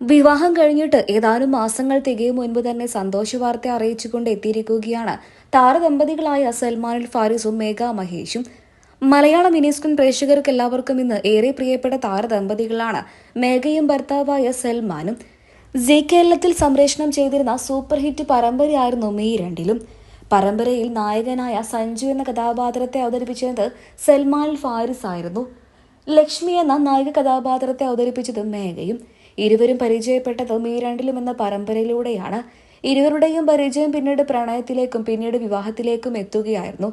വിവാഹം കഴിഞ്ഞിട്ട് ഏതാനും മാസങ്ങൾ തികയും മുൻപ് തന്നെ സന്തോഷ വാർത്ത അറിയിച്ചുകൊണ്ട് എത്തിയിരിക്കുകയാണ്. താരദമ്പതികളായ സൽമാനുൽ ഫാരിസും മേഘ മഹേഷും. മലയാള മിനിസ്കുൻ പ്രേക്ഷകർക്ക് എല്ലാവർക്കും ഇന്ന് ഏറെ പ്രിയപ്പെട്ട താരദമ്പതികളാണ് മേഘയും ഭർത്താവായ സൽമാനും. ജി കേരളത്തിൽ സംപ്രേഷണം ചെയ്തിരുന്ന സൂപ്പർ ഹിറ്റ് പരമ്പരയായിരുന്നു മെയ് രണ്ടിലും. പരമ്പരയിൽ നായകനായ സഞ്ജു എന്ന കഥാപാത്രത്തെ അവതരിപ്പിച്ചത് സൽമാൻ ഫാരിസ് ആയിരുന്നു ലക്ഷ്മി എന്ന നായിക കഥാപാത്രത്തെ അവതരിപ്പിച്ചത് മേഘയും. ഇരുവരും പരിചയപ്പെട്ടത് മീരാണ്ടിലും എന്ന പരമ്പരയിലൂടെയാണ്. ഇരുവരുടെയും പരിചയം പിന്നീട് പ്രണയത്തിലേക്കും പിന്നീട് വിവാഹത്തിലേക്കും എത്തുകയായിരുന്നു.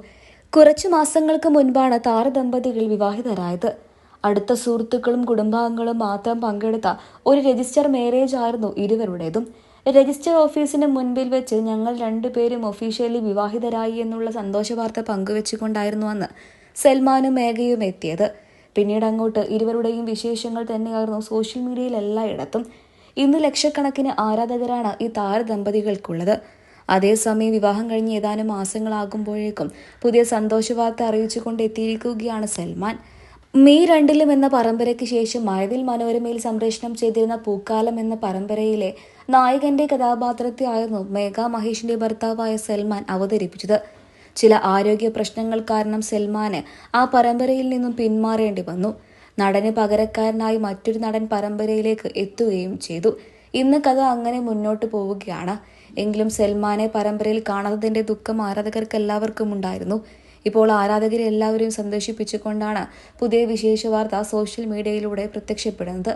കുറച്ചു മാസങ്ങൾക്ക് മുൻപാണ് താരദമ്പതികൾ വിവാഹിതരായത്. അടുത്ത സുഹൃത്തുക്കളും കുടുംബാംഗങ്ങളും മാത്രം പങ്കെടുത്ത ഒരു രജിസ്റ്റർ മാരേജ് ആയിരുന്നു ഇരുവരുടേതും. രജിസ്റ്റർ ഓഫീസിന് മുൻപിൽ വെച്ച് ഞങ്ങൾ രണ്ടുപേരും ഒഫീഷ്യലി വിവാഹിതരായി എന്നുള്ള സന്തോഷവാർത്ത പങ്കുവെച്ചുകൊണ്ടായിരുന്നു അന്ന് സൽമാനും മേഘയും എത്തിയത്. പിന്നീട് അങ്ങോട്ട് ഇരുവരുടെയും വിശേഷങ്ങൾ തന്നെയായിരുന്നു സോഷ്യൽ മീഡിയയിൽ എല്ലായിടത്തും. ഇന്ന് ലക്ഷക്കണക്കിന് ആരാധകരാണ് ഈ താരദമ്പതികൾക്കുള്ളത്. അതേസമയം വിവാഹം കഴിഞ്ഞ് ഏതാനും മാസങ്ങളാകുമ്പോഴേക്കും പുതിയ സന്തോഷ വാർത്ത അറിയിച്ചുകൊണ്ട് എത്തിയിരിക്കുകയാണ് സൽമാൻ. മെയ് രണ്ടിലും എന്ന പരമ്പരയ്ക്ക് ശേഷം മഴവിൽ മനോരമയിൽ സംപ്രേഷണം ചെയ്തിരുന്ന പൂക്കാലം എന്ന പരമ്പരയിലെ നായകന്റെ കഥാപാത്രത്തെ ആയിരുന്നു മേഘ മഹേഷിന്റെ ഭർത്താവായ സൽമാൻ അവതരിപ്പിച്ചത്. ചില ആരോഗ്യ പ്രശ്നങ്ങൾ കാരണം സൽമാന് ആ പരമ്പരയിൽ നിന്നും പിന്മാറേണ്ടി വന്നു. നടന് പകരക്കാരനായി മറ്റൊരു നടൻ പരമ്പരയിലേക്ക് എത്തുകയും ചെയ്തു. ഇന്ന് കഥ അങ്ങനെ മുന്നോട്ട് പോവുകയാണ്. എങ്കിലും സൽമാനെ പരമ്പരയിൽ കാണാത്തതിന്റെ ദുഃഖം ആരാധകർക്ക് എല്ലാവർക്കും ഉണ്ടായിരുന്നു. ഇപ്പോൾ ആരാധകരെ എല്ലാവരെയും സന്തോഷിപ്പിച്ചുകൊണ്ടാണ് പുതിയ വിശേഷ വാർത്ത സോഷ്യൽ മീഡിയയിലൂടെ പ്രത്യക്ഷപ്പെടുന്നത്.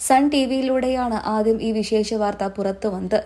സൺ ടി വിയിലൂടെയാണ് ആദ്യം ഈ വിശേഷ വാർത്ത പുറത്തു വന്നത്.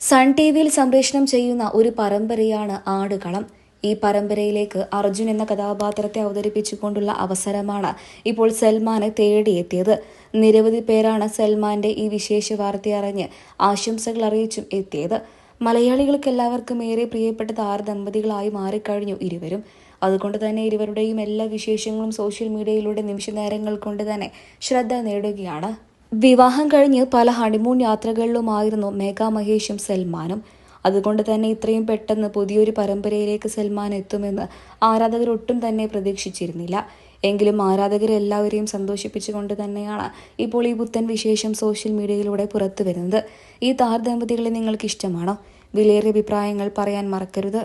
സൺ ടി വിയിൽ സംപ്രേഷണം ചെയ്യുന്ന ഒരു പരമ്പരയാണ് ആടുകളം. ഈ പരമ്പരയിലേക്ക് അർജുൻ എന്ന കഥാപാത്രത്തെ അവതരിപ്പിച്ചുകൊണ്ടുള്ള അവസരമാണ് ഇപ്പോൾ സൽമാനെ തേടിയെത്തിയത്. നിരവധി പേരാണ് സൽമാന്റെ ഈ വിശേഷ വാർത്ത അറിഞ്ഞ് ആശംസകൾ അറിയിച്ചും എത്തിയത്. മലയാളികൾക്ക് എല്ലാവർക്കും ഏറെ പ്രിയപ്പെട്ട താരദമ്പതികളായി മാറിക്കഴിഞ്ഞു ഇരുവരും. അതുകൊണ്ട് തന്നെ ഇരുവരുടെയും എല്ലാ വിശേഷങ്ങളും സോഷ്യൽ മീഡിയയിലൂടെ നിമിഷ നേരങ്ങൾ കൊണ്ട് തന്നെ ശ്രദ്ധ നേടുകയാണ്. വിവാഹം കഴിഞ്ഞ് പല ഹണിമൂൺ യാത്രകളിലുമായിരുന്നു മേഘ മഹേഷും സൽമാനും. അതുകൊണ്ട് തന്നെ ഇത്രയും പെട്ടെന്ന് പുതിയൊരു പരമ്പരയിലേക്ക് സൽമാൻ എത്തുമെന്ന് ആരാധകർ ഒട്ടും തന്നെ പ്രതീക്ഷിച്ചിരുന്നില്ല. എങ്കിലും ആരാധകരെല്ലാവരെയും സന്തോഷിപ്പിച്ചുകൊണ്ട് തന്നെയാണ് ഇപ്പോൾ ഈ പുത്തൻ വിശേഷം സോഷ്യൽ മീഡിയയിലൂടെ പുറത്തു വരുന്നത് ഈ താരദമ്പതികളെ നിങ്ങൾക്ക് ഇഷ്ടമാണോ വിലയേറിയ അഭിപ്രായങ്ങൾ പറയാൻ മറക്കരുത്.